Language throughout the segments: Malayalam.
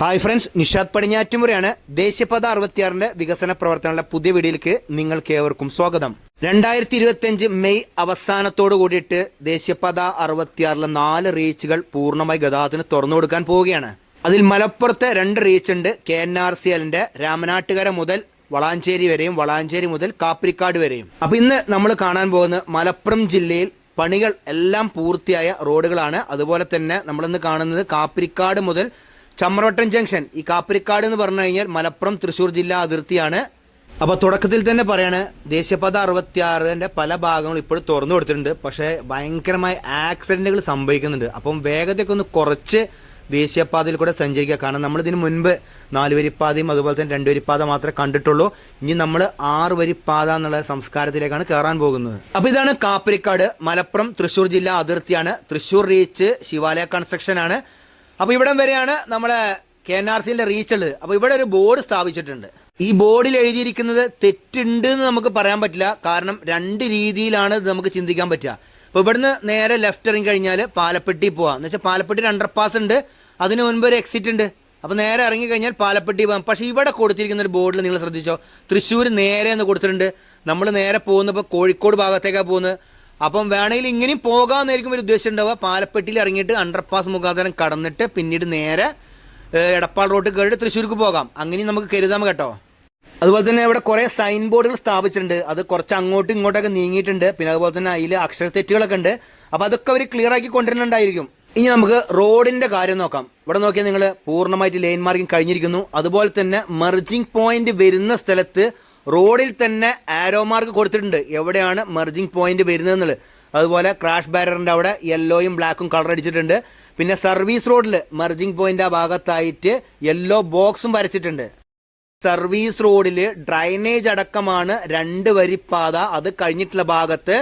ഹായ് ഫ്രണ്ട്സ് നിഷാദ് പടിഞ്ഞാറ്റുമുറയാണ് ദേശീയപാത അറുപത്തിയാറിന്റെ വികസന പ്രവർത്തനങ്ങളുടെ പുതിയ വീഡിയോയിലേക്ക് നിങ്ങൾക്ക് ഏവർക്കും സ്വാഗതം. രണ്ടായിരത്തി ഇരുപത്തിയഞ്ച് മെയ് അവസാനത്തോടു കൂടിയിട്ട് ദേശീയപാത അറുപത്തിയാറിലെ നാല് റീച്ചുകൾ പൂർണമായി ഗതാഗതത്തിന് തുറന്നു കൊടുക്കാൻ പോവുകയാണ്. അതിൽ മലപ്പുറത്തെ രണ്ട് റീച്ച് ഉണ്ട് കെ എൻ ആർ സി എല്ലിന്റെ രാമനാട്ടുകര മുതൽ വളാഞ്ചേരി വരെയും വളാഞ്ചേരി മുതൽ കാപ്പിരിക്കാട് വരെയും. അപ്പൊ ഇന്ന് നമ്മൾ കാണാൻ പോകുന്നത് മലപ്പുറം ജില്ലയിൽ പണികൾ എല്ലാം പൂർത്തിയായ റോഡുകളാണ്. അതുപോലെ തന്നെ നമ്മളിന്ന് കാണുന്നത് കാപ്പിരിക്കാട് മുതൽ ചമ്രവട്ടം ജംഗ്ഷൻ ഈ കാപ്പരിക്കാട് എന്ന് പറഞ്ഞു കഴിഞ്ഞാൽ മലപ്പുറം തൃശ്ശൂർ ജില്ലാ അതിർത്തിയാണ്. അപ്പോൾ തുടക്കത്തിൽ തന്നെ പറയാണ് ദേശീയപാത അറുപത്തിയാറിന്റെ പല ഭാഗങ്ങളും ഇപ്പോൾ തുറന്നു കൊടുത്തിട്ടുണ്ട്. പക്ഷേ ഭയങ്കരമായ ആക്സിഡന്റുകൾ സംഭവിക്കുന്നുണ്ട്. അപ്പം വേഗതയൊക്കെ ഒന്ന് കുറച്ച് ദേശീയപാതയിൽ കൂടെ സഞ്ചരിക്കുക. കാരണം നമ്മൾ ഇതിന് മുൻപ് നാലുവരിപ്പാതയും അതുപോലെ തന്നെ രണ്ട് വരിപ്പാത മാത്രമേ കണ്ടിട്ടുള്ളൂ. ഇനി നമ്മൾ ആറ് വരിപ്പാത എന്നുള്ള സംസ്കാരത്തിലേക്കാണ് കയറാൻ പോകുന്നത്. അപ്പോൾ ഇതാണ് കാപ്പരിക്കാട് മലപ്പുറം തൃശ്ശൂർ ജില്ലാ അതിർത്തിയാണ്. തൃശ്ശൂർ റീച്ച് ശിവാലയ കൺസ്ട്രക്ഷൻ ആണ്. അപ്പോൾ ഇവിടം വരെയാണ് നമ്മളെ കെ എൻ ആർ സിന്റെ റീച്ച് ഉള്ളത് അപ്പോൾ ഇവിടെ ഒരു ബോർഡ് സ്ഥാപിച്ചിട്ടുണ്ട്. ഈ ബോർഡിൽ എഴുതിയിരിക്കുന്നത് തെറ്റുണ്ട് എന്ന് നമുക്ക് പറയാൻ പറ്റില്ല. കാരണം രണ്ട് രീതിയിലാണ് ഇത് നമുക്ക് ചിന്തിക്കാൻ പറ്റുക. അപ്പോൾ ഇവിടുന്ന് നേരെ ലെഫ്റ്റ് ഇറങ്ങി കഴിഞ്ഞാൽ പാലപ്പെട്ടി പോവാം. എന്ന് വെച്ചാൽ പാലപ്പെട്ടി ഒരു അണ്ടർപാസ് ഉണ്ട്. അതിന് മുൻപ് ഒരു എക്സിറ്റ് ഉണ്ട്. അപ്പോൾ നേരെ ഇറങ്ങി കഴിഞ്ഞാൽ പാലപ്പെട്ടി പോകാം പക്ഷേ ഇവിടെ കൊടുത്തിരിക്കുന്ന ഒരു ബോർഡിൽ നിങ്ങൾ ശ്രദ്ധിച്ചോ? തൃശ്ശൂർ നേരെ എന്ന് കൊടുത്തിട്ടുണ്ട്. നമ്മൾ നേരെ പോകുന്നപ്പോൾ കോഴിക്കോട് ഭാഗത്തേക്കാണ് പോകുന്നത്. അപ്പം വേണമെങ്കിൽ ഇങ്ങനെയും പോകാമെന്നായിരിക്കും ഒരു ഉദ്ദേശം ഉണ്ടാവുക. പാലപ്പെട്ടിയിൽ ഇറങ്ങിയിട്ട് അണ്ടർപാസ് മുഖാന്തരം കടന്നിട്ട് പിന്നീട് നേരെ എടപ്പാൾ റോഡ് കയറിയിട്ട് തൃശ്ശൂർക്ക് പോകാം. അങ്ങനെയും നമുക്ക് കരുതാം കേട്ടോ. അതുപോലെ തന്നെ ഇവിടെ കുറേ സൈൻ ബോർഡുകൾ സ്ഥാപിച്ചിട്ടുണ്ട്. അത് കുറച്ച് അങ്ങോട്ടും ഇങ്ങോട്ടൊക്കെ നീങ്ങിയിട്ടുണ്ട്. പിന്നെ അതുപോലെ തന്നെ അതിൽ അക്ഷരത്തെറ്റുകളൊക്കെ ഉണ്ട്. അപ്പോൾ അതൊക്കെ അവർ ക്ലിയർ ആക്കി കൊണ്ടുവരുന്നുണ്ടായിരിക്കും. ഇനി നമുക്ക് റോഡിന്റെ കാര്യം നോക്കാം. ഇവിടെ നോക്കിയാൽ നിങ്ങൾ പൂർണമായിട്ട് ലൈൻ മാർക്കിംഗ് കഴിഞ്ഞിരിക്കുന്നു. അതുപോലെ തന്നെ മെർജിംഗ് പോയിന്റ് വരുന്ന സ്ഥലത്ത് റോഡിൽ തന്നെ ആരോ മാർക്ക് കൊടുത്തിട്ടുണ്ട്. എവിടെയാണ് മെർജിങ് പോയിന്റ് വരുന്നതെന്നുള്ളത് അതുപോലെ ക്രാഷ് ബാരറിന്റെ അവിടെ യെല്ലോയും ബ്ലാക്കും കളർ അടിച്ചിട്ടുണ്ട്. പിന്നെ സർവീസ് റോഡിൽ മെർജിങ് പോയിന്റ് ആ ഭാഗത്തായിട്ട് യെല്ലോ ബോക്സും വരച്ചിട്ടുണ്ട്. സർവീസ് റോഡിൽ ഡ്രൈനേജ് അടക്കമാണ് രണ്ട് വരിപ്പാത. അത് കഴിഞ്ഞിട്ടുള്ള ഭാഗത്ത്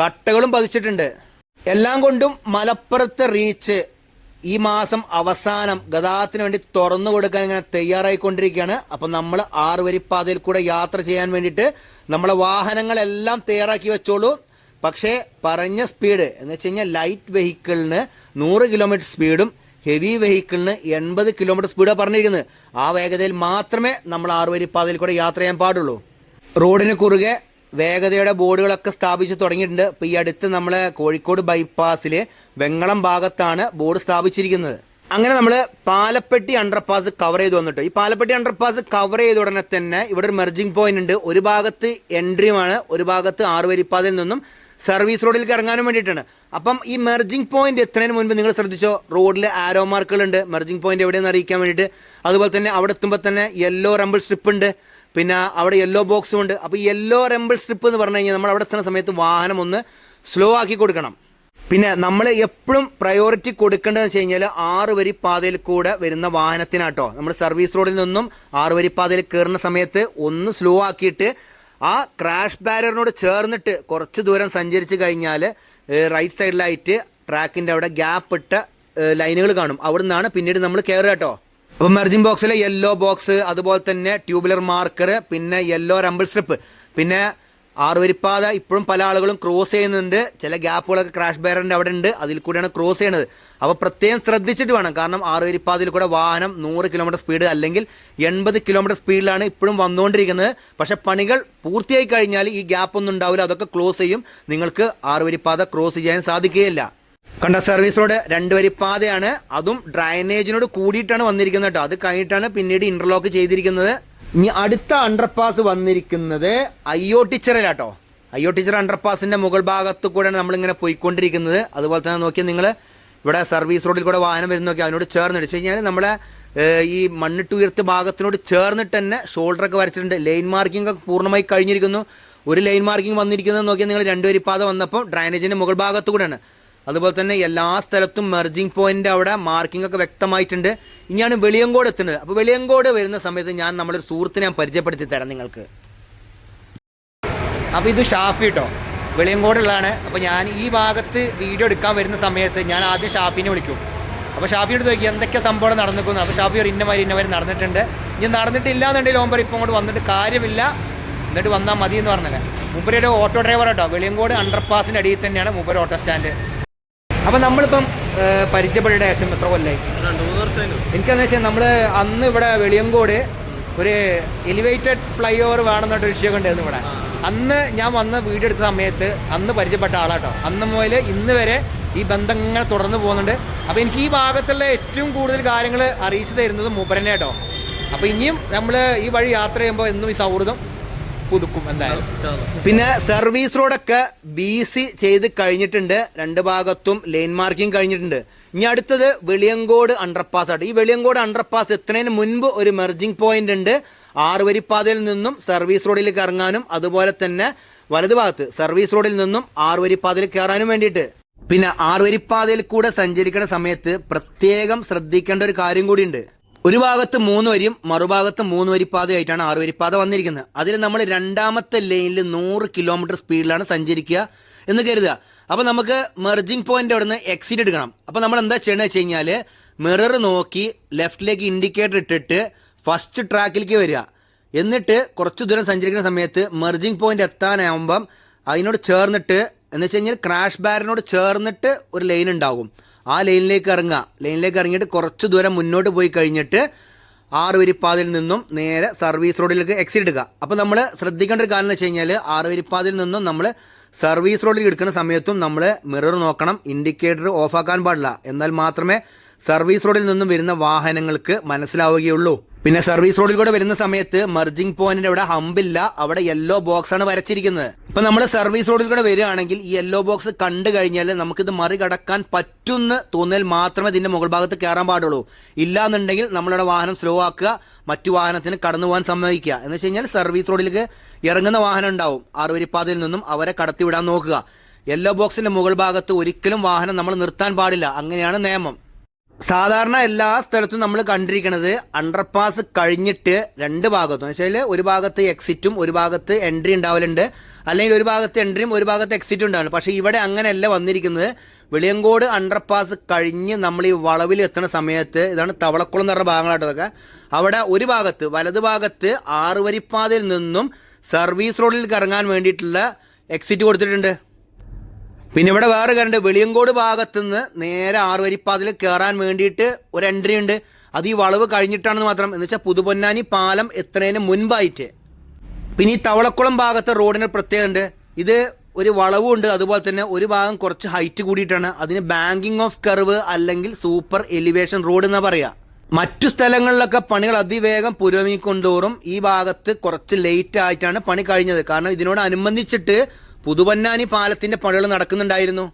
കട്ടകളും പതിച്ചിട്ടുണ്ട്. എല്ലാം കൊണ്ടും മലപ്പുറത്തെ റീച്ച് ഈ മാസം അവസാനം ഗതാഗതത്തിന് വേണ്ടി തുറന്നു കൊടുക്കാൻ ഇങ്ങനെ തയ്യാറായിക്കൊണ്ടിരിക്കുകയാണ്. അപ്പം നമ്മൾ ആറ് വരിപ്പാതയിൽ കൂടെ യാത്ര ചെയ്യാൻ വേണ്ടിയിട്ട് നമ്മളെ വാഹനങ്ങളെല്ലാം തയ്യാറാക്കി വെച്ചോളൂ. പക്ഷേ പറഞ്ഞ സ്പീഡ് എന്ന് വെച്ച് കഴിഞ്ഞാൽ ലൈറ്റ് വെഹിക്കിളിന് നൂറ് കിലോമീറ്റർ സ്പീഡും ഹെവി വെഹിക്കിളിന് എൺപത് കിലോമീറ്റർ സ്പീഡാണ് പറഞ്ഞിരിക്കുന്നത്. ആ വേഗതയിൽ മാത്രമേ നമ്മൾ ആറ് വരിപ്പാതയിൽ കൂടെ യാത്ര ചെയ്യാൻ പാടുള്ളൂ. റോഡിന് കുറുകെ വേഗതയുടെ ബോർഡുകളൊക്കെ സ്ഥാപിച്ചു തുടങ്ങിയിട്ടുണ്ട്. ഇപ്പോൾ ഈ അടുത്ത് നമ്മളെ കോഴിക്കോട് ബൈപ്പാസിൽ വെങ്ങളം ഭാഗത്താണ് ബോർഡ് സ്ഥാപിച്ചിരിക്കുന്നത്. അങ്ങനെ നമ്മൾ പാലപ്പെട്ടി അണ്ടർപാസ് കവർ ചെയ്ത് വന്നിട്ട്. ഈ പാലപ്പെട്ടി അണ്ടർപാസ് കവർ ചെയ്ത ഉടനെ തന്നെ ഇവിടെ ഒരു മെർജിംഗ് പോയിന്റ് ഉണ്ട്. ഒരു ഭാഗത്ത് എൻട്രിയുമാണ് ഒരു ഭാഗത്ത് ആറുവരിപ്പാതയിൽ നിന്നും സർവീസ് റോഡിലേക്ക് ഇറങ്ങാനും വേണ്ടിയിട്ടാണ്. അപ്പം ഈ മെർജിംഗ് പോയിന്റ് എത്തുന്നതിന് മുൻപ് നിങ്ങൾ ശ്രദ്ധിച്ചോ? റോഡിൽ ആരോ മാർക്കുകൾ ഉണ്ട് മെർജിംഗ് പോയിന്റ് എവിടെയെന്ന് അറിയിക്കാൻ വേണ്ടിയിട്ട്. അതുപോലെ തന്നെ അവിടെ എത്തുമ്പോൾ തന്നെ യെല്ലോ റംബിൾ സ്ട്രിപ്പ് ഉണ്ട്. പിന്നെ അവിടെ യെല്ലോ ബോക്സും ഉണ്ട്. അപ്പോൾ യെല്ലോ റെമ്പിൾ സ്ട്രിപ്പ് എന്ന് പറഞ്ഞു കഴിഞ്ഞാൽ നമ്മൾ അവിടെ എത്തുന്ന സമയത്ത് വാഹനം ഒന്ന് സ്ലോ ആക്കി കൊടുക്കണം. പിന്നെ നമ്മൾ എപ്പോഴും പ്രയോറിറ്റി കൊടുക്കേണ്ടതെന്ന് വെച്ച് കഴിഞ്ഞാൽ ആറ് വരി പാതയിൽ കൂടെ വരുന്ന വാഹനത്തിനാട്ടോ. നമ്മൾ സർവീസ് റോഡിൽ നിന്നും ആറ് വരി പാതയിൽ കയറുന്ന സമയത്ത് ഒന്ന് സ്ലോ ആക്കിയിട്ട് ആ ക്രാഷ് ബാരറിനോട് ചേർന്നിട്ട് കുറച്ച് ദൂരം സഞ്ചരിച്ച് കഴിഞ്ഞാൽ റൈറ്റ് സൈഡിലായിട്ട് ട്രാക്കിന്റെ അവിടെ ഗ്യാപ്പ് ഇട്ട ലൈനുകൾ കാണും. അവിടെ നിന്നാണ് പിന്നീട് നമ്മൾ കയറുക കേട്ടോ. അപ്പോൾ മെർജിംഗ് ബോക്സിലെ യെല്ലോ ബോക്സ് അതുപോലെ തന്നെ ട്യൂബുലർ മാർക്കർ പിന്നെ യെല്ലോ റംബിൾ സ്ട്രിപ്പ് പിന്നെ ആറുവരിപ്പാത ഇപ്പോഴും പല ആളുകളും ക്രോസ് ചെയ്യുന്നുണ്ട്. ചില ഗ്യാപ്പുകളൊക്കെ ക്രാഷ് ബാരറിന്റെ അവിടെ ഉണ്ട്. അതിൽ കൂടെയാണ് ക്രോസ് ചെയ്യുന്നത് അപ്പോൾ പ്രത്യേകം ശ്രദ്ധിച്ചിട്ട് വേണം. കാരണം ആറുവരിപ്പാതയിൽ കൂടെ വാഹനം നൂറ് കിലോമീറ്റർ സ്പീഡ് അല്ലെങ്കിൽ എൺപത് കിലോമീറ്റർ സ്പീഡിലാണ് ഇപ്പോഴും വന്നുകൊണ്ടിരിക്കുന്നത്. പക്ഷെ പണികൾ പൂർത്തിയായി കഴിഞ്ഞാൽ ഈ ഗ്യാപ്പൊന്നും ഉണ്ടാവില്ല. അതൊക്കെ ക്ലോസ് ചെയ്യും. നിങ്ങൾക്ക് ആറുവരിപ്പാത ക്രോസ് ചെയ്യാൻ സാധിക്കുകയില്ല. കണ്ട സർവീസ് റോഡ് രണ്ട് വരി പാതയാണ്. അതും ഡ്രൈനേജിനോട് കൂടിയിട്ടാണ് വന്നിരിക്കുന്നത് കേട്ടോ. അത് കഴിഞ്ഞിട്ടാണ് പിന്നീട് ഇന്റർലോക്ക് ചെയ്തിരിക്കുന്നത്. ഇനി അടുത്ത അണ്ടർപാസ് വന്നിരിക്കുന്നത് അയ്യോ ടീച്ചറിലാട്ടോ അയ്യോ ടീച്ചർ അണ്ടർപാസിന്റെ മുകൾ ഭാഗത്ത് കൂടെയാണ് നമ്മളിങ്ങനെ പോയിക്കൊണ്ടിരിക്കുന്നത്. അതുപോലെ തന്നെ നോക്കിയാൽ നിങ്ങൾ ഇവിടെ സർവീസ് റോഡിൽ കൂടെ വാഹനം വരുന്ന അതിനോട് ചേർന്ന് വെച്ച് കഴിഞ്ഞാൽ നമ്മളെ ഈ മണ്ണിട്ട് ഉയർത്തിയ ഭാഗത്തിനോട് ചേർന്നിട്ട് തന്നെ ഷോൾഡറൊക്കെ വരച്ചിട്ടുണ്ട്. ലൈൻ മാർക്കിംഗ് ഒക്കെ പൂർണമായി കഴിഞ്ഞിരിക്കുന്നു. ഒരു ലൈൻ മാർക്കിംഗ് വന്നിരിക്കുന്നത് നോക്കിയാൽ നിങ്ങൾ രണ്ട് പാത വന്നപ്പോൾ ഡ്രൈനേജിന്റെ മുകൾ ഭാഗത്ത് കൂടെയാണ്. അതുപോലെ തന്നെ എല്ലാ സ്ഥലത്തും മെർജിംഗ് പോയിന്റ് അവിടെ മാർക്കിംഗ് ഒക്കെ വ്യക്തമായിട്ടുണ്ട്. ഇനിയാണ് വെളിയങ്കോട് എത്തുന്നത്. അപ്പോൾ വെളിയങ്കോട് വരുന്ന സമയത്ത് ഞാൻ നമ്മളൊരു സുഹൃത്തിനെ ഞാൻ പരിചയപ്പെടുത്തി തരാം നിങ്ങൾക്ക്. അപ്പോൾ ഇത് ഷാഫി കേട്ടോ വെളിയങ്കോടുള്ളതാണ്. അപ്പോൾ ഞാൻ ഈ ഭാഗത്ത് വീഡിയോ എടുക്കാൻ വരുന്ന സമയത്ത് ഞാൻ ആദ്യം ഷാഫിനെ വിളിക്കും. അപ്പോൾ ഷാഫിയോട് ചോദിക്കും എന്തൊക്കെ സംഭവം നടന്നിരിക്കുന്നു അപ്പോൾ ഷാഫി ഒരു ഇന്നമാരി ഇന്നമാരി നടന്നിട്ടുണ്ട്. ഇനി നടന്നിട്ടില്ല എന്നുണ്ടെങ്കിൽ ഓമ്പർ ഇപ്പോൾ അങ്ങോട്ട് വന്നിട്ട് കാര്യമില്ല. എന്നിട്ട് വന്നാൽ മതി എന്ന് പറഞ്ഞല്ലേ? മൂപ്പര് ഒരു ഓട്ടോ ഡ്രൈവർ കേട്ടോ വെളിയങ്കോട് അണ്ടർപാസിന്റെ അടിയിൽ തന്നെയാണ് മുമ്പൊരു ഓട്ടോ സ്റ്റാൻഡ് അപ്പം നമ്മളിപ്പം പരിചയപ്പെട്ടിട്ട് ശേഷം എത്ര കൊല്ലായി? എനിക്കെന്ന് വെച്ചാൽ നമ്മൾ അന്ന് ഇവിടെ വെളിയങ്കോട് ഒരു എലിവേറ്റഡ് ഫ്ലൈ ഓവർ വേണമെന്നൊരു വിഷയമൊക്കെ ഉണ്ടായിരുന്നു ഇവിടെ. അന്ന് ഞാൻ വന്ന് വീടെടുത്ത സമയത്ത് അന്ന് പരിചയപ്പെട്ട ആളാട്ടോ. അന്ന് മുതൽ ഇന്ന് വരെ ഈ ബന്ധം ഇങ്ങനെ തുടർന്ന് പോകുന്നുണ്ട്. അപ്പോൾ എനിക്ക് ഈ ഭാഗത്തുള്ള ഏറ്റവും കൂടുതൽ കാര്യങ്ങൾ അറിയിച്ചു തരുന്നത് മൂപ്പരനെ കേട്ടോ അപ്പോൾ ഇനിയും നമ്മൾ ഈ വഴി യാത്ര ചെയ്യുമ്പോൾ എന്നും ഈ സൗഹൃദം പുതുക്കും എന്തായാലും. പിന്നെ സർവീസ് റോഡൊക്കെ ബി സി ചെയ്ത് കഴിഞ്ഞിട്ടുണ്ട്. രണ്ട് ഭാഗത്തും ലൈൻ മാർക്കിംഗ് കഴിഞ്ഞിട്ടുണ്ട്. ഇനി അടുത്തത് വെളിയങ്കോട് അണ്ടർപാസ് ആണ് ഈ വെളിയങ്കോട് അണ്ടർപാസ് എത്തുന്നതിന് മുൻപ് ഒരു മെർജിംഗ് പോയിന്റ് ഉണ്ട്. ആറുവരിപ്പാതയിൽ നിന്നും സർവീസ് റോഡിലേക്ക് ഇറങ്ങാനും അതുപോലെ തന്നെ വലതു ഭാഗത്ത് സർവീസ് റോഡിൽ നിന്നും ആറുവരിപ്പാതയിൽ കയറാനും വേണ്ടിയിട്ട്. പിന്നെ ആറുവരിപ്പാതയിൽ കൂടെ സഞ്ചരിക്കുന്ന സമയത്ത് പ്രത്യേകം ശ്രദ്ധിക്കേണ്ട ഒരു കാര്യം കൂടിയുണ്ട്. ഒരു ഭാഗത്ത് മൂന്ന് വരിയും മറുഭാഗത്ത് മൂന്ന് വരിപ്പാതയായിട്ടാണ് ആറ് വരിപ്പാത വന്നിരിക്കുന്നത്. അതിൽ നമ്മൾ രണ്ടാമത്തെ ലൈനിൽ നൂറ് കിലോമീറ്റർ സ്പീഡിലാണ് സഞ്ചരിക്കുക എന്ന് കരുതുക. അപ്പോൾ നമുക്ക് മെർജിംഗ് പോയിന്റ് അവിടെ നിന്ന് എക്സിറ്റ് എടുക്കണം. അപ്പോൾ നമ്മൾ എന്താ ചെയ്യണമെന്ന് വെച്ച് കഴിഞ്ഞാൽ മിറർ നോക്കി ലെഫ്റ്റിലേക്ക് ഇൻഡിക്കേറ്റർ ഇട്ടിട്ട് ഫസ്റ്റ് ട്രാക്കിലേക്ക് വരിക. എന്നിട്ട് കുറച്ച് ദൂരം സഞ്ചരിക്കുന്ന സമയത്ത് മെർജിംഗ് പോയിന്റ് എത്താനാകുമ്പം അതിനോട് ചേർന്നിട്ട് എന്ന് വെച്ച് കഴിഞ്ഞാൽ ക്രാഷ് ബാരിനോട് ചേർന്നിട്ട് ഒരു ലൈൻ ഉണ്ടാകും. ആ ലൈനിലേക്ക് ഇറങ്ങുക. ലൈനിലേക്ക് ഇറങ്ങിയിട്ട് കുറച്ച് ദൂരം മുന്നോട്ട് പോയി കഴിഞ്ഞിട്ട് ആറ് വരിപ്പാതയിൽ നിന്നും നേരെ സർവീസ് റോഡിലേക്ക് എക്സിറ്റ് എടുക്കുക. അപ്പോൾ നമ്മൾ ശ്രദ്ധിക്കേണ്ട ഒരു കാര്യം എന്ന് വെച്ച് കഴിഞ്ഞാൽ ആറ് വരിപ്പാതയിൽ നിന്നും നമ്മൾ സർവീസ് റോഡിൽ എടുക്കുന്ന സമയത്തും നമ്മൾ മിറർ നോക്കണം ഇൻഡിക്കേറ്റർ ഓഫാക്കാൻ പാടില്ല. എന്നാൽ മാത്രമേ സർവീസ് റോഡിൽ നിന്നും വരുന്ന വാഹനങ്ങൾക്ക് മനസ്സിലാവുകയുള്ളൂ. പിന്നെ സർവീസ് റോഡിൽ കൂടെ വരുന്ന സമയത്ത് മെർജിംഗ് പോയിന്റിന്റെ അവിടെ ഹമ്പില്ല അവിടെ യെല്ലോ ബോക്സ് ആണ് വരച്ചിരിക്കുന്നത്. ഇപ്പൊ നമ്മൾ സർവീസ് റോഡിൽ കൂടെ വരികയാണെങ്കിൽ ഈ യെല്ലോ ബോക്സ് കണ്ടു കഴിഞ്ഞാൽ നമുക്കിത് മറികടക്കാൻ പറ്റുന്ന തോന്നിയാൽ മാത്രമേ ഇതിന്റെ മുകൾ ഭാഗത്ത് കയറാൻ പാടുള്ളൂ. ഇല്ലാന്നുണ്ടെങ്കിൽ നമ്മളുടെ വാഹനം സ്ലോ ആക്കുക മറ്റു വാഹനത്തിന് കടന്നു പോകാൻ സമ്മതിക്കുക. എന്ന് വെച്ച് കഴിഞ്ഞാൽ സർവീസ് റോഡിലേക്ക് ഇറങ്ങുന്ന വാഹനം ഉണ്ടാവും. ആറുവരിപ്പാതയിൽ നിന്നും അവരെ കടത്തിവിടാൻ നോക്കുക. യെല്ലോ ബോക്സിന്റെ മുകൾ ഭാഗത്ത് ഒരിക്കലും വാഹനം നമ്മൾ നിർത്താൻ പാടില്ല. അങ്ങനെയാണ് നിയമം. സാധാരണ എല്ലാ സ്ഥലത്തും നമ്മൾ കണ്ടിരിക്കുന്നത് അണ്ടർപാസ് കഴിഞ്ഞിട്ട് രണ്ട് ഭാഗത്തും. എന്ന് വെച്ചാൽ ഒരു ഭാഗത്ത് എക്സിറ്റും ഒരു ഭാഗത്ത് എൻട്രി ഉണ്ടാവലുണ്ട്. അല്ലെങ്കിൽ ഒരു ഭാഗത്ത് എൻട്രിയും ഒരു ഭാഗത്ത് എക്സിറ്റും ഉണ്ടാവില്ല പക്ഷേ ഇവിടെ അങ്ങനെയല്ല വന്നിരിക്കുന്നത്. വെളിയങ്കോട് അണ്ടർപാസ് കഴിഞ്ഞ് നമ്മൾ ഈ വളവിൽ എത്തുന്ന സമയത്ത് ഇതാണ് തവളക്കുളം എന്ന് പറഞ്ഞ ഭാഗങ്ങളായിട്ടൊക്കെ അവിടെ ഒരു ഭാഗത്ത് വലത് ഭാഗത്ത് ആറുവരിപ്പാതയിൽ നിന്നും സർവീസ് റോഡിൽ കറങ്ങാൻ വേണ്ടിയിട്ടുള്ള എക്സിറ്റ് കൊടുത്തിട്ടുണ്ട്. പിന്നെ ഇവിടെ വേറെ കാര്യമുണ്ട് വെളിയങ്കോട് ഭാഗത്തുനിന്ന് നേരെ ആറുവരിപ്പാതിൽ കയറാൻ വേണ്ടിയിട്ട് ഒരു എൻട്രി ഉണ്ട്. അത് ഈ വളവ് കഴിഞ്ഞിട്ടാണെന്ന് മാത്രം. എന്ന് വെച്ചാൽ പുതുപൊന്നാനി പാലം എത്തുന്നതിന് മുൻപായിട്ട്. പിന്നെ ഈ തവളക്കുളം ഭാഗത്തെ റോഡിന് പ്രത്യേകത ഉണ്ട്. ഇത് ഒരു വളവും ഉണ്ട്. അതുപോലെ തന്നെ ഒരു ഭാഗം കുറച്ച് ഹൈറ്റ് കൂടിയിട്ടാണ്. അതിന് ബാങ്കിങ് ഓഫ് കർവ് അല്ലെങ്കിൽ സൂപ്പർ എലിവേഷൻ റോഡ് എന്ന് പറയുക മറ്റു സ്ഥലങ്ങളിലൊക്കെ പണികൾ അതിവേഗം പുരോഗമിക്കൊണ്ടോറും ഈ ഭാഗത്ത് കുറച്ച് ലേറ്റ് ആയിട്ടാണ് പണി കഴിഞ്ഞത്. കാരണം ഇതിനോട് അനുബന്ധിച്ചിട്ട് പുതുപന്നാനി പാലത്തിന്റെ പണികൾ നടക്കുന്നുണ്ടായിരുന്നു.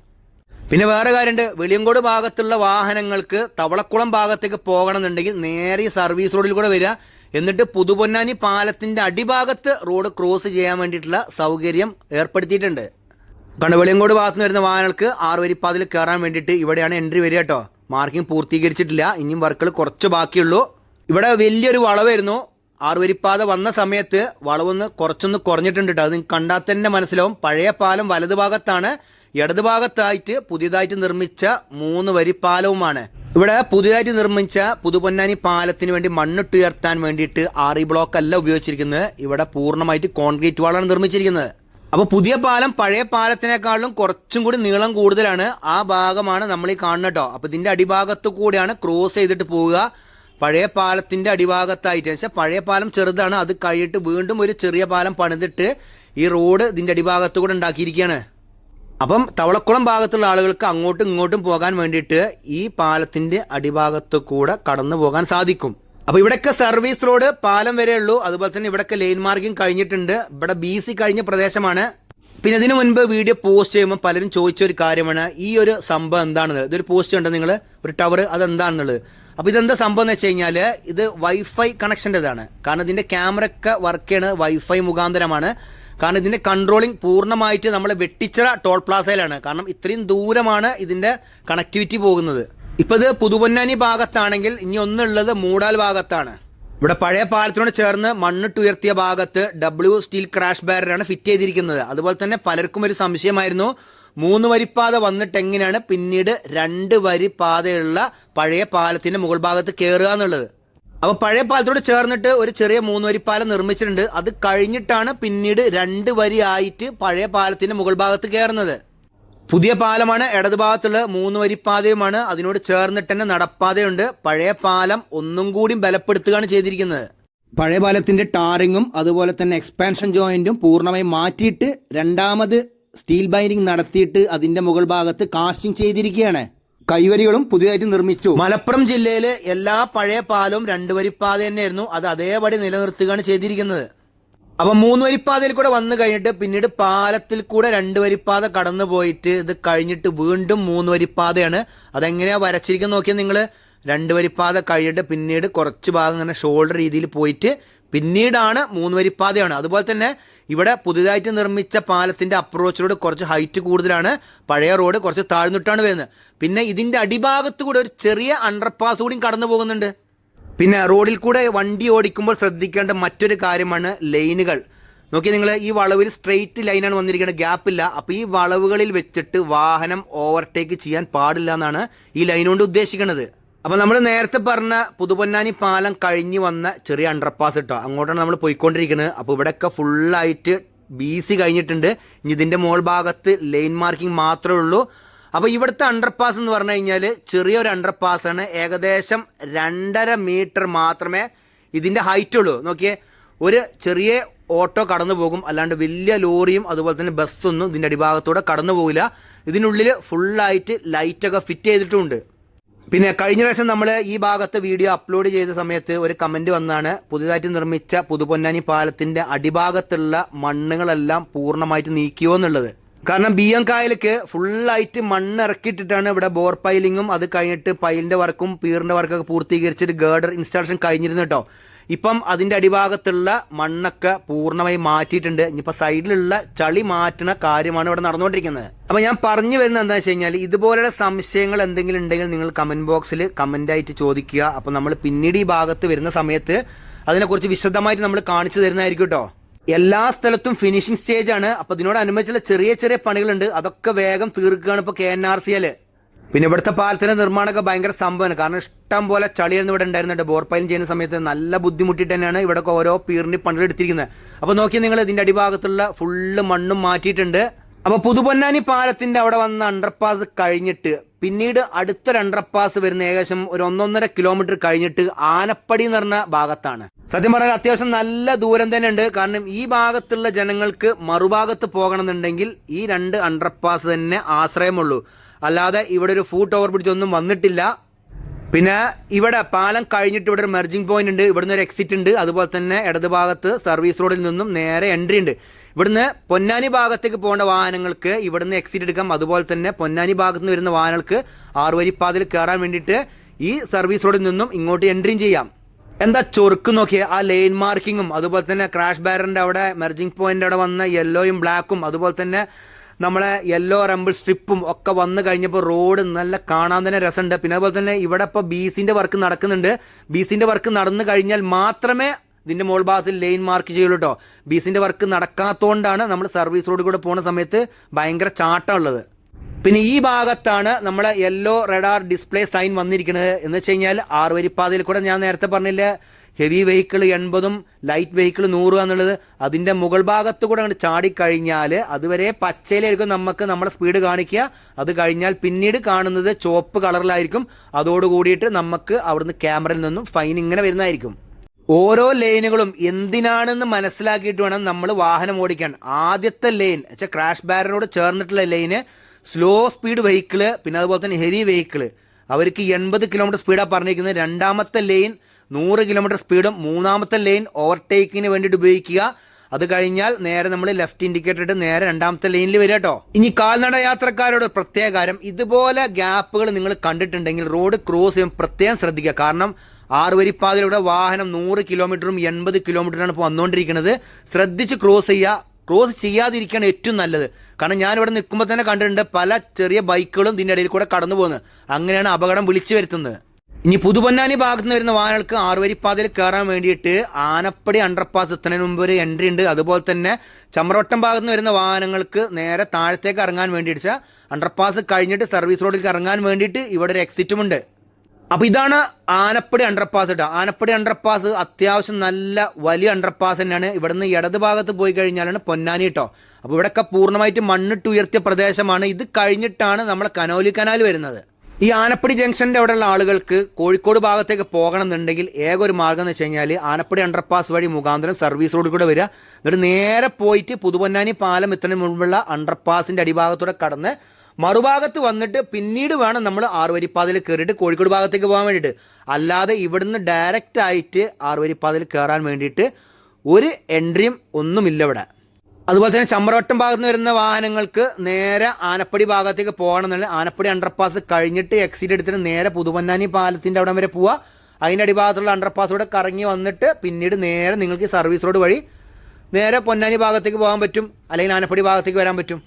പിന്നെ വേറെ കാര്യമുണ്ട്. വെളിയങ്കോട് ഭാഗത്തുള്ള വാഹനങ്ങൾക്ക് തവളക്കുളം ഭാഗത്തേക്ക് പോകണമെന്നുണ്ടെങ്കിൽ നേരെ സർവീസ് റോഡിൽ കൂടെ വരിക. എന്നിട്ട് പുതുപൊന്നാനി പാലത്തിന്റെ അടിഭാഗത്ത് റോഡ് ക്രോസ് ചെയ്യാൻ വേണ്ടിയിട്ടുള്ള സൗകര്യം ഏർപ്പെടുത്തിയിട്ടുണ്ട്. കണ്ട് വെളിയങ്കോട് ഭാഗത്ത് നിന്ന് വരുന്ന വാഹനങ്ങൾക്ക് ആറ് ആറുവരിപ്പാതിൽ കയറാൻ വേണ്ടിയിട്ട് ഇവിടെയാണ് എൻട്രി വരിക കേട്ടോ. മാർക്കിംഗ് പൂർത്തീകരിച്ചിട്ടില്ല. ഇനിയും വർക്കുകൾ കുറച്ച് ബാക്കിയുള്ളൂ. ഇവിടെ വലിയൊരു വളവായിരുന്നു. ആറുവരിപ്പാത വന്ന സമയത്ത് വളവൊന്ന് കുറച്ചൊന്ന് കുറഞ്ഞിട്ടുണ്ട് കേട്ടോ അത് നിങ്ങൾക്ക് കണ്ടാൽ തന്നെ മനസ്സിലാവും. പഴയ പാലം വലതുഭാഗത്താണ് ഇടതുഭാഗത്തായിട്ട് ഇടതു ഭാഗത്തായിട്ട് പുതിയതായിട്ട് നിർമ്മിച്ച മൂന്ന് വരി പാലവുമാണ് ഇവിടെ പുതിയതായിട്ട് നിർമ്മിച്ച പുതുപൊന്നാനി പാലത്തിന് വേണ്ടി മണ്ണിട്ടുയർത്താൻ വേണ്ടിയിട്ട് ആറി ബ്ലോക്ക് അല്ല ഉപയോഗിച്ചിരിക്കുന്നത്. ഇവിടെ പൂർണമായിട്ട് കോൺക്രീറ്റ് വാളാണ് നിർമ്മിച്ചിരിക്കുന്നത്. അപ്പോൾ പുതിയ പാലം പഴയ പാലത്തിനേക്കാളും കുറച്ചും കൂടി നീളം കൂടുതലാണ്. ആ ഭാഗമാണ് നമ്മൾ ഈ കാണുന്നത് കേട്ടോ അപ്പോൾ ഇതിന്റെ അടിഭാഗത്ത് കൂടിയാണ് ക്രോസ് ചെയ്തിട്ട് പോവുക. പഴയ പാലത്തിന്റെ അടിഭാഗത്തായിട്ട് വെച്ചാൽ പഴയ പാലം ചെറുതാണ്. അത് കഴിഞ്ഞിട്ട് വീണ്ടും ഒരു ചെറിയ പാലം പണിതിട്ട് ഈ റോഡ് ഇതിന്റെ അടിഭാഗത്ത് കൂടെ ഉണ്ടാക്കിയിരിക്കുകയാണ്. അപ്പം തവളക്കുളം ഭാഗത്തുള്ള ആളുകൾക്ക് അങ്ങോട്ടും ഇങ്ങോട്ടും പോകാൻ വേണ്ടിയിട്ട് ഈ പാലത്തിന്റെ അടിഭാഗത്ത് കൂടെ കടന്നു പോകാൻ സാധിക്കും. അപ്പൊ ഇവിടെയൊക്കെ സർവീസ് റോഡ് പാലം വരെ ഉള്ളൂ അതുപോലെ തന്നെ ഇവിടെയൊക്കെ ലൈൻ മാർക്കിംഗ് കഴിഞ്ഞിട്ടുണ്ട്. ഇവിടെ ബി സി കഴിഞ്ഞ പ്രദേശമാണ്. പിന്നെ ഇതിനു മുൻപ് വീഡിയോ പോസ്റ്റ് ചെയ്യുമ്പോൾ പലരും ചോദിച്ച ഒരു കാര്യമാണ് ഈ ഒരു സംഭവം എന്താണെന്നുള്ളത്. ഇതൊരു പോസ്റ്റ് ഉണ്ട് നിങ്ങൾ? ഒരു ടവർ അതെന്താണെന്നുള്ളത്? അപ്പോൾ ഇതെന്താ സംഭവം എന്ന് വെച്ച് കഴിഞ്ഞാൽ ഇത് വൈഫൈ കണക്ഷന്റെതാണ് കാരണം ഇതിന്റെ ക്യാമറ ഒക്കെ വർക്ക് ചെയ്യണത് വൈഫൈ മുഖാന്തരമാണ്. കാരണം ഇതിന്റെ കൺട്രോളിംഗ് പൂർണമായിട്ട് നമ്മൾ വെട്ടിച്ചിറ ടോൾ പ്ലാസയിലാണ് കാരണം ഇത്രയും ദൂരമാണ് ഇതിന്റെ കണക്ടിവിറ്റി പോകുന്നത്. ഇപ്പോൾ ഇത് പുതുപൊന്നാനി ഭാഗത്താണെങ്കിൽ ഇനി ഒന്നുള്ളത് മൂടാൽ ഭാഗത്താണ്. ഇവിടെ പഴയ പാലത്തിനോട് ചേർന്ന് മണ്ണിട്ടുയർത്തിയ ഭാഗത്ത് ഡബ്ല്യു സ്റ്റീൽ ക്രാഷ് ബാരറാണ് ഫിറ്റ് ചെയ്തിരിക്കുന്നത്. അതുപോലെ തന്നെ പലർക്കും ഒരു സംശയമായിരുന്നു. മൂന്ന് വരിപ്പാത വന്നിട്ട് എങ്ങനെയാണ് പിന്നീട് രണ്ട് വരി പാതയുള്ള പഴയ പാലത്തിന്റെ മുകൾ ഭാഗത്ത് കയറുക എന്നുള്ളത്? അപ്പോൾ പഴയ പാലത്തോട് ചേർന്നിട്ട് ഒരു ചെറിയ മൂന്ന് വരി പാലം നിർമ്മിച്ചിട്ടുണ്ട്. അത് കഴിഞ്ഞിട്ടാണ് പിന്നീട് രണ്ട് വരി ആയിട്ട് പഴയ പാലത്തിന്റെ മുകൾ ഭാഗത്ത് കയറുന്നത് പുതിയ പാലമാണ് ഇടതുഭാഗത്തുള്ള മൂന്ന് വരിപ്പാതയുമാണ്. അതിനോട് ചേർന്നിട്ട് തന്നെ നടപ്പാതയുണ്ട്. പഴയ പാലം ഒന്നും കൂടി ബലപ്പെടുത്തുകയാണ് ചെയ്തിരിക്കുന്നത്. പഴയ പാലത്തിന്റെ ടാറിങ്ങും അതുപോലെ തന്നെ എക്സ്പാൻഷൻ ജോയിന്റും പൂർണമായി മാറ്റിയിട്ട് രണ്ടാമത് സ്റ്റീൽ ബൈൻഡിങ് നടത്തിയിട്ട് അതിന്റെ മുകൾ ഭാഗത്ത് കാസ്റ്റിംഗ് ചെയ്തിരിക്കുകയാണ്. കൈവരികളും പുതിയതായിട്ട് നിർമ്മിച്ചു. മലപ്പുറം ജില്ലയിലെ എല്ലാ പഴയ പാലവും രണ്ട് വരിപ്പാത തന്നെയായിരുന്നു. അത് അതേപടി നിലനിർത്തുകയാണ് ചെയ്തിരിക്കുന്നത്. അപ്പൊ മൂന്ന് വരിപ്പാതയിൽ കൂടെ വന്നു കഴിഞ്ഞിട്ട് പിന്നീട് പാലത്തിൽ കൂടെ രണ്ട് വരിപ്പാത കടന്നു പോയിട്ട് ഇത് കഴിഞ്ഞിട്ട് വീണ്ടും മൂന്ന് വരിപ്പാതയാണ്. അതെങ്ങനെയാ വരച്ചിരിക്കുന്ന നോക്കിയാൽ നിങ്ങൾ രണ്ട് വരിപ്പാത കഴിഞ്ഞിട്ട് പിന്നീട് കുറച്ച് ഭാഗം ഇങ്ങനെ ഷോൾഡർ രീതിയിൽ പോയിട്ട് പിന്നീടാണ് മൂന്ന് വരിപ്പാതയാണ്. അതുപോലെ തന്നെ ഇവിടെ പുതുതായിട്ട് നിർമ്മിച്ച പാലത്തിന്റെ അപ്രോച്ച് റോഡ് കുറച്ച് ഹൈറ്റ് കൂടുതലാണ്. പഴയ റോഡ് കുറച്ച് താഴ്ന്നിട്ടാണ് വരുന്നത്. പിന്നെ ഇതിന്റെ അടിഭാഗത്ത് കൂടെ ഒരു ചെറിയ അണ്ടർപാസ് കൂടി കടന്നു പോകുന്നുണ്ട്. പിന്നെ റോഡിൽ കൂടെ വണ്ടി ഓടിക്കുമ്പോൾ ശ്രദ്ധിക്കേണ്ട മറ്റൊരു കാര്യമാണ് ലൈനുകൾ. നോക്കി നിങ്ങൾ ഈ വളവിൽ സ്ട്രെയിറ്റ് ലൈനാണ് വന്നിരിക്കുന്നത്. ഗ്യാപ്പ് ഇല്ല. അപ്പോൾ ഈ വളവുകളിൽ വെച്ചിട്ട് വാഹനം ഓവർടേക്ക് ചെയ്യാൻ പാടില്ല എന്നാണ് ഈ ലൈൻ കൊണ്ട് ഉദ്ദേശിക്കുന്നത്. അപ്പോൾ നമ്മൾ നേരത്തെ പറഞ്ഞ പുതുപൊന്നാനി പാലം കഴിഞ്ഞ് വന്ന ചെറിയ അണ്ടർപാസ് കേട്ടോ അങ്ങോട്ടാണ് നമ്മൾ പോയിക്കൊണ്ടിരിക്കുന്നത് അപ്പോൾ ഇവിടെയൊക്കെ ഫുള്ളായിട്ട് ബി സി കഴിഞ്ഞിട്ടുണ്ട്. ഇനി ഇതിന്റെ മോൾ ഭാഗത്ത് ലൈൻ മാർക്കിംഗ് മാത്രമേ ഉള്ളൂ. അപ്പോൾ ഇവിടുത്തെ അണ്ടർപാസ് എന്ന് പറഞ്ഞു കഴിഞ്ഞാൽ ചെറിയൊരു അണ്ടർപാസ് ആണ്. ഏകദേശം രണ്ടര മീറ്റർ മാത്രമേ ഇതിന്റെ ഹൈറ്റ് ഉള്ളൂ. നോക്കിയേ ഒരു ചെറിയ ഓട്ടോ കടന്നു പോകും. അല്ലാണ്ട് വലിയ ലോറിയും അതുപോലെ തന്നെ ബസ്സൊന്നും ഇതിന്റെ അടിഭാഗത്തൂടെ കടന്നു പോകില്ല. ഇതിനുള്ളിൽ ഫുള്ളായിട്ട് ലൈറ്റൊക്കെ ഫിറ്റ് ചെയ്തിട്ടുമുണ്ട് പിന്നെ കഴിഞ്ഞ പ്രാവശ്യം നമ്മൾ ഈ ഭാഗത്ത് വീഡിയോ അപ്ലോഡ് ചെയ്ത സമയത്ത് ഒരു കമന്റ് വന്നാണ് പുതുതായിട്ട് നിർമ്മിച്ച പുതുപൊന്നാനി പാലത്തിന്റെ അടിഭാഗത്തുള്ള മണ്ണുകളെല്ലാം പൂർണമായിട്ട് നീക്കിയോ എന്നുള്ളത്. കാരണം ബി എം ഫുൾ ഫുള്ളായിട്ട് മണ്ണ് ഇറക്കിയിട്ടിട്ടാണ് ഇവിടെ ബോർ പൈലിങ്ങും അത് കഴിഞ്ഞിട്ട് പൈലിന്റെ വർക്കും പീറിന്റെ വർക്കൊക്കെ പൂർത്തീകരിച്ചിട്ട് ഗേഡർ ഇൻസ്റ്റാളേഷൻ കഴിഞ്ഞിരുന്നു കേട്ടോ ഇപ്പം അതിന്റെ അടിഭാഗത്തുള്ള മണ്ണൊക്കെ പൂർണമായി മാറ്റിയിട്ടുണ്ട്. ഇനിയിപ്പോൾ സൈഡിലുള്ള ചളി മാറ്റുന്ന കാര്യമാണ് ഇവിടെ നടന്നുകൊണ്ടിരിക്കുന്നത്. അപ്പോൾ ഞാൻ പറഞ്ഞു വരുന്നത് എന്താ വെച്ച് കഴിഞ്ഞാൽ ഇതുപോലെയുള്ള സംശയങ്ങൾ എന്തെങ്കിലും ഉണ്ടെങ്കിൽ നിങ്ങൾ കമന്റ് ബോക്സിൽ കമന്റായിട്ട് ചോദിക്കുക. അപ്പോൾ നമ്മൾ പിന്നീട് ഈ ഭാഗത്ത് വരുന്ന സമയത്ത് അതിനെക്കുറിച്ച് വിശദമായിട്ട് നമ്മൾ കാണിച്ചു തരുന്നതായിരിക്കും കേട്ടോ എല്ലാ സ്ഥലത്തും ഫിനിഷിംഗ് സ്റ്റേജ് ആണ്. അപ്പോൾ ഇതിനോടനുബന്ധിച്ചുള്ള ചെറിയ ചെറിയ പണികളുണ്ട്. അതൊക്കെ വേഗം തീർക്കുകയാണ് ഇപ്പോൾ K N R C L പിന്നെ ഇവിടുത്തെ പാലത്തിന്റെ നിർമ്മാണമൊക്കെ ഭയങ്കര സംഭവമാണ്. കാരണം ഇഷ്ടം പോലെ ചളിയൊന്നും ഇവിടെ ഉണ്ടായിരുന്നുണ്ട് ബോർ പൈലിംഗ് ചെയ്യുന്ന സമയത്ത് നല്ല ബുദ്ധിമുട്ടിട്ട് തന്നെയാണ് ഇവിടെ ഓരോ പീറിന് പണികൾ എടുത്തിരിക്കുന്നത് അപ്പോൾ നോക്കി നിങ്ങൾ ഇതിന്റെ അടിഭാഗത്തുള്ള ഫുള്ള് മണ്ണും മാറ്റിയിട്ടുണ്ട്. അപ്പോൾ പുതുപൊന്നാനി പാലത്തിന്റെ അവിടെ വന്ന അണ്ടർപാസ് കഴിഞ്ഞിട്ട് പിന്നീട് അടുത്തൊരു അണ്ടർപാസ് വരുന്ന ഏകദേശം ഒരു ഒന്നൊന്നര കിലോമീറ്റർ കഴിഞ്ഞിട്ട് ആനപ്പടി എന്ന് പറഞ്ഞ ഭാഗത്താണ്. സത്യം പറഞ്ഞാൽ അത്യാവശ്യം നല്ല ദൂരം തന്നെ ഉണ്ട്. കാരണം ഈ ഭാഗത്തുള്ള ജനങ്ങൾക്ക് മറുഭാഗത്ത് പോകണമെന്നുണ്ടെങ്കിൽ ഈ രണ്ട് അണ്ടർപാസ് തന്നെ ആശ്രയമുള്ളൂ. അല്ലാതെ ഇവിടെ ഒരു ഫൂട്ട് ഓവർ ബ്രിഡ്ജ് ഒന്നും വന്നിട്ടില്ല. പിന്നെ ഇവിടെ പാലം കഴിഞ്ഞിട്ട് ഇവിടെ ഒരു മെർജിംഗ് പോയിന്റ് ഉണ്ട്. ഇവിടുന്ന് ഒരു എക്സിറ്റ് ഉണ്ട്. അതുപോലെ തന്നെ ഇടത് ഭാഗത്ത് സർവീസ് റോഡിൽ നിന്നും നേരെ എൻട്രി ഉണ്ട്. ഇവിടുന്ന് പൊന്നാനി ഭാഗത്തേക്ക് പോകേണ്ട വാഹനങ്ങൾക്ക് ഇവിടുന്ന് എക്സിറ്റ് എടുക്കാം. അതുപോലെ തന്നെ പൊന്നാനി ഭാഗത്ത് നിന്ന് വരുന്ന വാഹനങ്ങൾക്ക് ആറുവരിപ്പാതിൽ കയറാൻ വേണ്ടിയിട്ട് ഈ സർവീസ് റോഡിൽ നിന്നും ഇങ്ങോട്ട് എൻട്രിയും ചെയ്യാം. എന്താ ചൊറുക്ക് നോക്കിയ? ആ ലൈൻ മാർക്കിങ്ങും അതുപോലെ തന്നെ ക്രാഷ് ബാരറിന്റെ അവിടെ മെർജിംഗ് പോയിന്റ് അവിടെ വന്ന യെല്ലോയും ബ്ലാക്കും അതുപോലെ തന്നെ നമ്മളെ യെല്ലോ റംബിൾ സ്ട്രിപ്പും ഒക്കെ വന്നു കഴിഞ്ഞപ്പോൾ റോഡ് നല്ല കാണാൻ തന്നെ രസമുണ്ട്. പിന്നെ അതുപോലെ തന്നെ ഇവിടെ ഇപ്പോൾ ബീസിന്റെ വർക്ക് നടക്കുന്നുണ്ട്. ബീസിന്റെ വർക്ക് നടന്നു കഴിഞ്ഞാൽ മാത്രമേ ഇതിന്റെ മോൾ ഭാഗത്തിൽ ലൈൻ മാർക്ക് ചെയ്യുള്ളൂ കേട്ടോ ബീസിന്റെ വർക്ക് നടക്കാത്തതുകൊണ്ടാണ് നമ്മൾ സർവീസ് റോഡിൽ കൂടെ പോകുന്ന സമയത്ത് ഭയങ്കര ചാട്ടമുള്ളത് പിന്നെ ഈ ഭാഗത്താണ് നമ്മളെ യെല്ലോ റെഡാർ ഡിസ്പ്ലേ സൈൻ വന്നിരിക്കുന്നത് എന്ന് വെച്ച് കഴിഞ്ഞാൽ ആറുവരിപ്പാതയിൽ കൂടെ ഞാൻ നേരത്തെ പറഞ്ഞില്ല ഹെവി വെഹിക്കിൾ എൺപതും ലൈറ്റ് വെഹിക്കിൾ നൂറും എന്നുള്ളത് അതിന്റെ മുകൾ ഭാഗത്ത് കൂടെ അങ്ങോട്ട് ചാടിക്കഴിഞ്ഞാൽ അതുവരെ പച്ചയിലായിരിക്കും നമുക്ക് നമ്മുടെ സ്പീഡ് കാണിക്കുക. അത് കഴിഞ്ഞാൽ പിന്നീട് കാണുന്നത് ചുവപ്പ് കളറിലായിരിക്കും അതോട് കൂടിയിട്ട് നമുക്ക് അവിടുന്ന് ക്യാമറയിൽ നിന്നും ഫൈൻ ഇങ്ങനെ വരുന്നതായിരിക്കും. ഓരോ ലൈനുകളും എന്തിനാണെന്ന് മനസ്സിലാക്കിയിട്ട് വേണം നമ്മൾ വാഹനം ഓടിക്കാൻ. ആദ്യത്തെ ലൈൻ വെച്ചാൽ ക്രാഷ് ബാരനോട് ചേർന്നിട്ടുള്ള ലൈന് സ്ലോ സ്പീഡ് വെഹിക്കിൾ പിന്നെ അതുപോലെ തന്നെ ഹെവി വെഹിക്കിൾ അവർക്ക് എൺപത് കിലോമീറ്റർ സ്പീഡാണ് പറഞ്ഞിരിക്കുന്നത്. രണ്ടാമത്തെ ലൈൻ നൂറ് കിലോമീറ്റർ സ്പീഡും മൂന്നാമത്തെ ലൈൻ ഓവർടേക്കിന് വേണ്ടിയിട്ട് ഉപയോഗിക്കുക. അത് കഴിഞ്ഞാൽ നേരെ നമ്മൾ ലെഫ്റ്റ് ഇൻഡിക്കേറ്റർ ഇട്ട് നേരെ രണ്ടാമത്തെ ലൈനിൽ വരിക കേട്ടോ ഇനി കാൽനട യാത്രക്കാരോട് പ്രത്യേക കാര്യം ഇതുപോലെ ഗ്യാപ്പുകൾ നിങ്ങൾ കണ്ടിട്ടുണ്ടെങ്കിൽ റോഡ് ക്രോസ് ചെയ്യുമ്പോൾ പ്രത്യേകം ശ്രദ്ധിക്കുക. കാരണം ആറ് വരിപ്പാതയിലൂടെ വാഹനം നൂറ് കിലോമീറ്ററും എൺപത് കിലോമീറ്ററാണ് ഇപ്പോൾ വന്നുകൊണ്ടിരിക്കുന്നത് ശ്രദ്ധിച്ച് ക്രോസ് ചെയ്യുക. ക്രോസ് ചെയ്യാതിരിക്കുകയാണ് ഏറ്റവും നല്ലത്. കാരണം ഞാൻ ഇവിടെ നിൽക്കുമ്പോൾ തന്നെ കണ്ടിട്ടുണ്ട് പല ചെറിയ ബൈക്കുകളും ഇതിന്റെ ഇടയിൽ കൂടെ കടന്നു പോകുന്നത് അങ്ങനെയാണ് അപകടം വിളിച്ചു വരുത്തുന്നത്. ഇനി പുതുപൊന്നാനി ഭാഗത്ത് നിന്ന് വരുന്ന വാഹനങ്ങൾക്ക് ആറുവരിപ്പാതയിൽ കയറാൻ വേണ്ടിയിട്ട് ആനപ്പടി അണ്ടർപാസ് എത്തുന്നതിന് മുമ്പ് ഒരു എൻട്രി ഉണ്ട്. അതുപോലെ തന്നെ ചമ്രവട്ടം ഭാഗത്ത് നിന്ന് വരുന്ന വാഹനങ്ങൾക്ക് നേരെ താഴത്തേക്ക് ഇറങ്ങാൻ വേണ്ടിയിട്ട് അണ്ടർപാസ് കഴിഞ്ഞിട്ട് സർവീസ് റോഡിലേക്ക് ഇറങ്ങാൻ വേണ്ടിയിട്ട് ഇവിടെ ഒരു എക്സിറ്റും ഉണ്ട്. അപ്പോൾ ഇതാണ് ആനപ്പടി അണ്ടർപാസ് കേട്ടോ ആനപ്പടി അണ്ടർപാസ് അത്യാവശ്യം നല്ല വലിയ അണ്ടർപാസ് തന്നെയാണ്. ഇവിടുന്ന് ഇടത് ഭാഗത്ത് പോയി കഴിഞ്ഞാലാണ് പൊന്നാനി കേട്ടോ അപ്പോൾ ഇവിടെയൊക്കെ പൂർണമായിട്ട് മണ്ണിട്ട് ഉയർത്തിയ പ്രദേശമാണ്. ഇത് കഴിഞ്ഞിട്ടാണ് നമ്മൾ കനോലി കനാൽ വരുന്നത്. ഈ ആനപ്പടി ജംഗ്ഷന്റെ അവിടെയുള്ള ആളുകൾക്ക് കോഴിക്കോട് ഭാഗത്തേക്ക് പോകണം എന്നുണ്ടെങ്കിൽ ഏക ഒരു മാർഗം എന്ന് വെച്ച് കഴിഞ്ഞാൽ ആനപ്പടി അണ്ടർപാസ് വഴി മുഖാന്തരം സർവീസ് റോഡിൽ കൂടെ വരിക. എന്നിട്ട് നേരെ പോയിട്ട് പുതുപൊന്നാനി പാലം എത്തുന്നതിന് മുമ്പുള്ള അണ്ടർപാസിന്റെ അടിഭാഗത്തൂടെ കടന്ന് മറുഭാഗത്ത് വന്നിട്ട് പിന്നീട് വേണം നമ്മൾ ആറുവരിപ്പാതയിൽ കയറിയിട്ട് കോഴിക്കോട് ഭാഗത്തേക്ക് പോകാൻ വേണ്ടിയിട്ട്. അല്ലാതെ ഇവിടുന്ന് ഡയറക്റ്റ് ആയിട്ട് ആറുവരിപ്പാതയിൽ കയറാൻ വേണ്ടിയിട്ട് ഒരു എൻട്രിയും ഒന്നുമില്ല ഇവിടെ. അതുപോലെ തന്നെ ചമ്രവട്ടം ഭാഗത്ത് വരുന്ന വാഹനങ്ങൾക്ക് നേരെ ആനപ്പടി ഭാഗത്തേക്ക് പോകണം എന്നുള്ള ആനപ്പടി അണ്ടർപാസ് കഴിഞ്ഞിട്ട് എക്സിറ്റ് എടുത്തിട്ട് നേരെ പുതുപൊന്നാനി പാലത്തിന്റെ അവിടെ വരെ പോവുക. അതിന്റെ അടിഭാഗത്തുള്ള അണ്ടർപാസിലൂടെ കറങ്ങി വന്നിട്ട് പിന്നീട് നേരെ നിങ്ങൾക്ക് സർവീസ് റോഡ് വഴി നേരെ പൊന്നാനി ഭാഗത്തേക്ക് പോകാൻ പറ്റും. അല്ലെങ്കിൽ ആനപ്പടി ഭാഗത്തേക്ക് വരാൻ പറ്റും.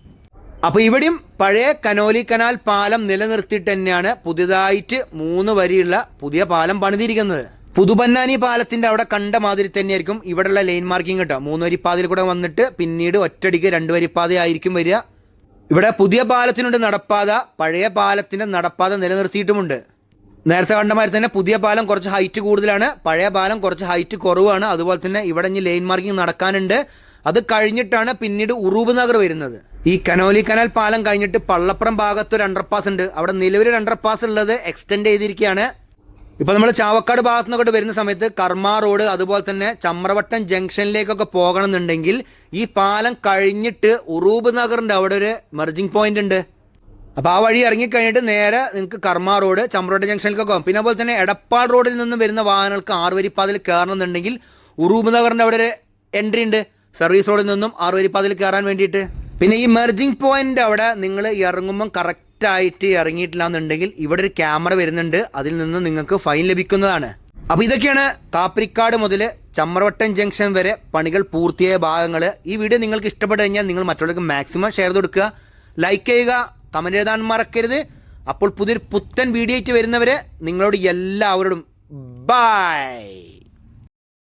അപ്പോൾ ഇവിടെയും പഴയ കനോലി കനാൽ പാലം നിലനിർത്തിയിട്ട് തന്നെയാണ് പുതിയതായിട്ട് മൂന്ന് വരിയുള്ള പുതിയ പാലം പണിതിരിക്കുന്നത്. പുതുപന്നാനി പാലത്തിന്റെ അവിടെ കണ്ട മാതിരി തന്നെയായിരിക്കും ഇവിടെയുള്ള ലൈൻ മാർക്കിംഗ് കേട്ടോ. മൂന്ന് വരിപ്പാതയിൽ കൂടെ വന്നിട്ട് പിന്നീട് ഒറ്റടിക്ക് രണ്ട് വരിപ്പാത ആയിരിക്കും വരിക. ഇവിടെ പുതിയ പാലത്തിനുണ്ട് നടപ്പാത പഴയ പാലത്തിന്റെ നടപ്പാത നിലനിർത്തിയിട്ടുമുണ്ട്. നേരത്തെ കണ്ട മാതിരി തന്നെ പുതിയ പാലം കുറച്ച് ഹൈറ്റ് കൂടുതലാണ് പഴയ പാലം കുറച്ച് ഹൈറ്റ് കുറവാണ്. അതുപോലെ തന്നെ ഇവിടെ ഇനി ലൈൻ മാർക്കിംഗ് നടക്കാനുണ്ട്. അത് കഴിഞ്ഞിട്ടാണ് പിന്നീട് ഉറൂബ് നഗർ വരുന്നത്. ഈ കനോലി കനാൽ പാലം കഴിഞ്ഞിട്ട് പള്ളപ്പുറം ഭാഗത്ത് ഒരു അണ്ടർപാസ് ഉണ്ട്. അവിടെ നിലവിൽ ഒരു അണ്ടർപാസ് ഉള്ളത് എക്സ്റ്റെൻഡ് ചെയ്തിരിക്കുകയാണ്. ഇപ്പൊ നമ്മൾ ചാവക്കാട് ഭാഗത്തു നിന്നൊക്കെ വരുന്ന സമയത്ത് കർമ്മ റോഡ് അതുപോലെ തന്നെ ചമ്രവട്ടം ജംഗ്ഷനിലേക്കൊക്കെ പോകണമെന്നുണ്ടെങ്കിൽ ഈ പാലം കഴിഞ്ഞിട്ട് ഉറൂബ് നഗറിന്റെ അവിടെ ഒരു മെർജിങ് പോയിന്റ് ഉണ്ട്. അപ്പോൾ ആ വഴി ഇറങ്ങിക്കഴിഞ്ഞിട്ട് നേരെ നിങ്ങൾക്ക് കർമ്മ റോഡ് ചമ്രവട്ടം ജംഗ്ഷനിലേക്കൊക്കെ പോകും. പിന്നെ അതുപോലെ തന്നെ എടപ്പാൾ റോഡിൽ നിന്നും വരുന്ന വാഹനങ്ങൾക്ക് ആറുവരിപ്പാതിൽ കയറണമെന്നുണ്ടെങ്കിൽ ഉറൂബ് നഗറിന്റെ അവിടെ ഒരു എൻട്രി ഉണ്ട്. സർവീസ് റോഡിൽ നിന്നും ആറുവരിപ്പാതിൽ കയറാൻ വേണ്ടിയിട്ട്. പിന്നെ ഈ മെർജിങ് പോയിന്റ് അവിടെ നിങ്ങൾ ഇറങ്ങുമ്പം കറക്റ്റായിട്ട് ഇറങ്ങിയിട്ടില്ല എന്നുണ്ടെങ്കിൽ ഇവിടെ ഒരു ക്യാമറ വരുന്നുണ്ട്. അതിൽ നിന്ന് നിങ്ങൾക്ക് ഫൈൻ ലഭിക്കുന്നതാണ്. അപ്പോൾ ഇതൊക്കെയാണ് കാപ്രിക്കാട് മുതൽ ചമ്രവട്ടം ജംഗ്ഷൻ വരെ പണികൾ പൂർത്തിയായ ഭാഗങ്ങൾ ഈ വീഡിയോ നിങ്ങൾക്ക് ഇഷ്ടപ്പെട്ടു കഴിഞ്ഞാൽ നിങ്ങൾ മറ്റുള്ളവർക്ക് മാക്സിമം ഷെയർ കൊടുക്കുക. ലൈക്ക് ചെയ്യുക കമന്റ് എഴുതാൻ മറക്കരുത്. അപ്പോൾ പുതിയൊരു പുത്തൻ വീഡിയോ ആയിട്ട് വരുന്നവരെ നിങ്ങളോട് എല്ലാവരോടും ബൈ